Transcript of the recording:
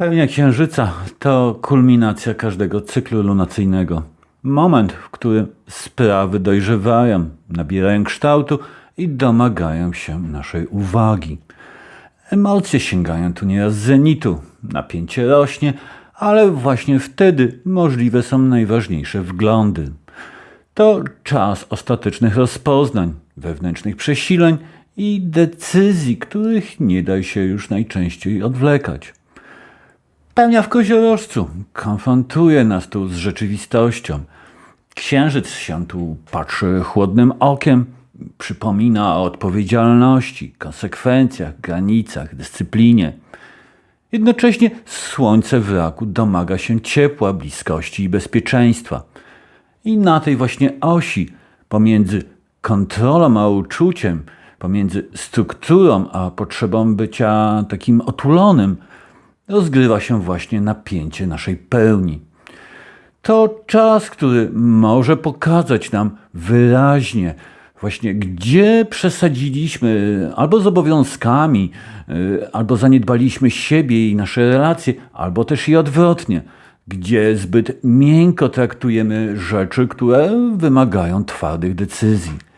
Pełnia księżyca to kulminacja każdego cyklu lunacyjnego. Moment, w którym sprawy dojrzewają, nabierają kształtu i domagają się naszej uwagi. Emocje sięgają tu nieraz zenitu, napięcie rośnie, ale właśnie wtedy możliwe są najważniejsze wglądy. To czas ostatecznych rozpoznań, wewnętrznych przesileń i decyzji, których nie da się już najczęściej odwlekać. Pełnia w koziorożcu konfrontuje nas tu z rzeczywistością. Księżyc się tu patrzy chłodnym okiem, przypomina o odpowiedzialności, konsekwencjach, granicach, dyscyplinie. Jednocześnie słońce w raku domaga się ciepła, bliskości i bezpieczeństwa. I na tej właśnie osi, pomiędzy kontrolą a uczuciem, pomiędzy strukturą a potrzebą bycia takim otulonym, rozgrywa się właśnie napięcie naszej pełni. To czas, który może pokazać nam wyraźnie, właśnie gdzie przesadziliśmy albo z obowiązkami, y, albo zaniedbaliśmy siebie i nasze relacje, albo też i odwrotnie, gdzie zbyt miękko traktujemy rzeczy, które wymagają twardych decyzji.